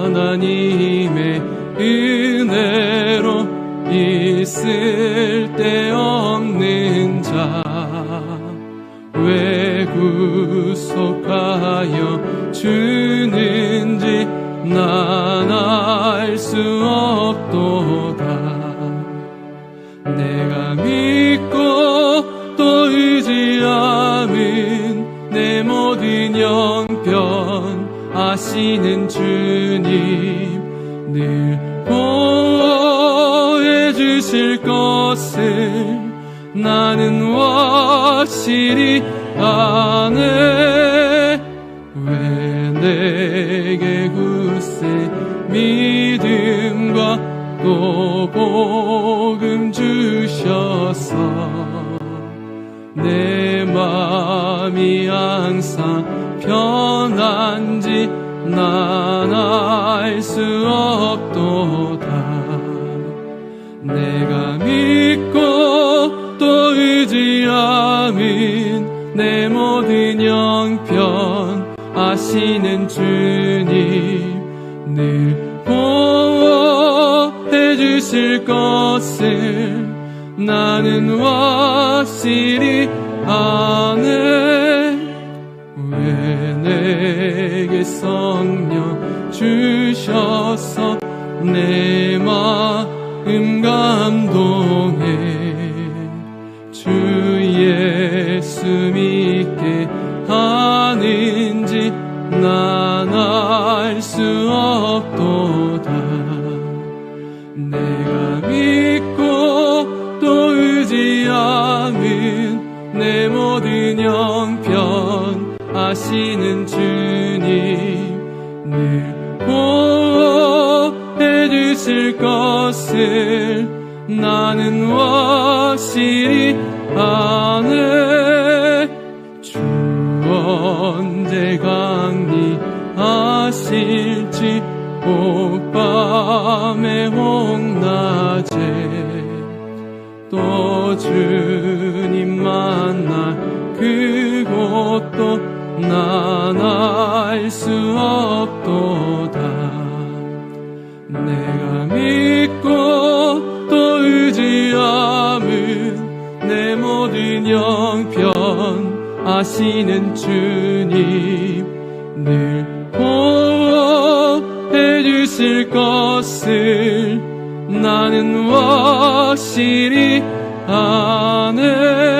하나님의 은혜로 있을 데 없는 자 왜 구속하여 주는지 난 알 수 없도다. 내가 믿고 또 의지함은 내 모든 영변 아시는 주님 늘 보호해 주실 것을 나는 확실히 아네. 왜 내게 굳세 믿음과 또 복음 주셔서 내 마음이 항상 편 한지 난 알 수 없도다. 내가 믿고 또 의지함은 내 모든 영편 아시는 주님 늘 보호해 주실 것을 나는 확실히 아네 성령 주셔서 내 마음 감동해. 주 예수 믿게 하는지 난 알 수 아시는 주님 늘 보호해 주실 것을 나는 확실히 아네. 주 언제 강리하실지 오밤의 홍낮에 또 주님 만날 그곳도 난 알 수 없도다. 내가 믿고 또 의지함은 내 모든 영편 아시는 주님 늘 보호해 주실 것을 나는 확실히 아네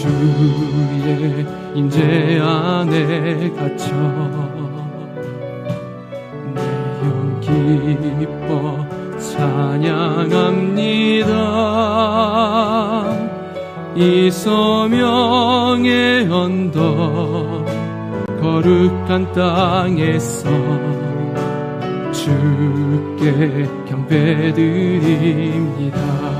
주의 임재 안에 갇혀 내영 기뻐 찬양합니다. 이 소명의 언덕 거룩한 땅에서 주께 경배드립니다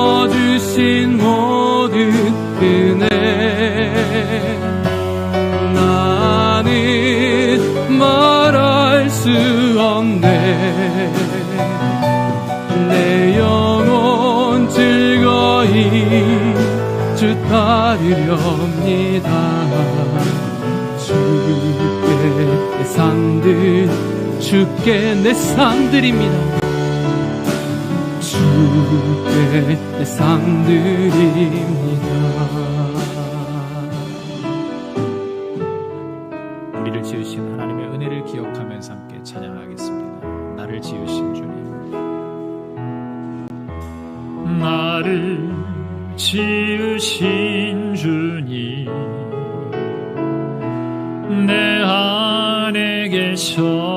주신 모든 은혜. 나는 말할 수 없네. 내 영혼 즐거이 주 따르렵니다. 주께 내 삶들 주께 내 삶들입니다 주의 상들입니다 우리를 지으신 하나님의 은혜를 기억하면서 함께 찬양하겠습니다. 나를 지으신 주님. 나를 지으신 주님. 내 안에 계셔.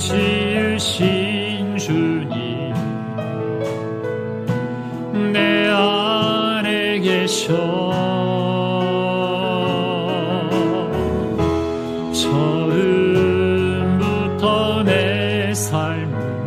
지으신 주님 내 안에 계셔. 처음부터 내 삶을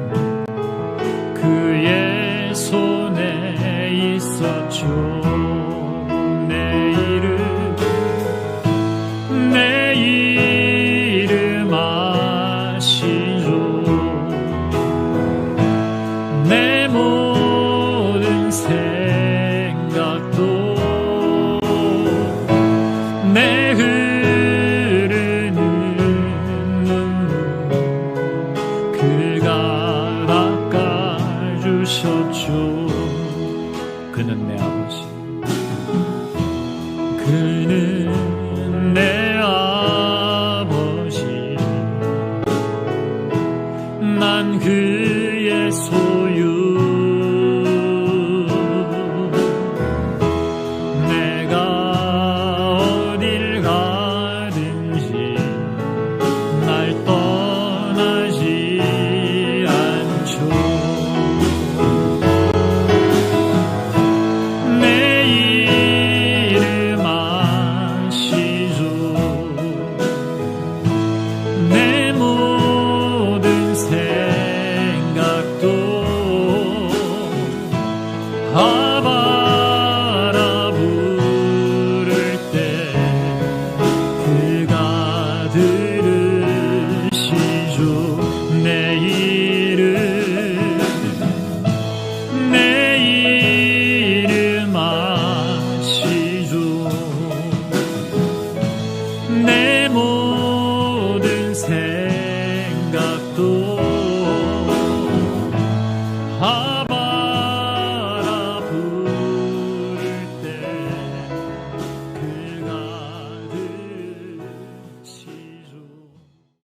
난 그의 손.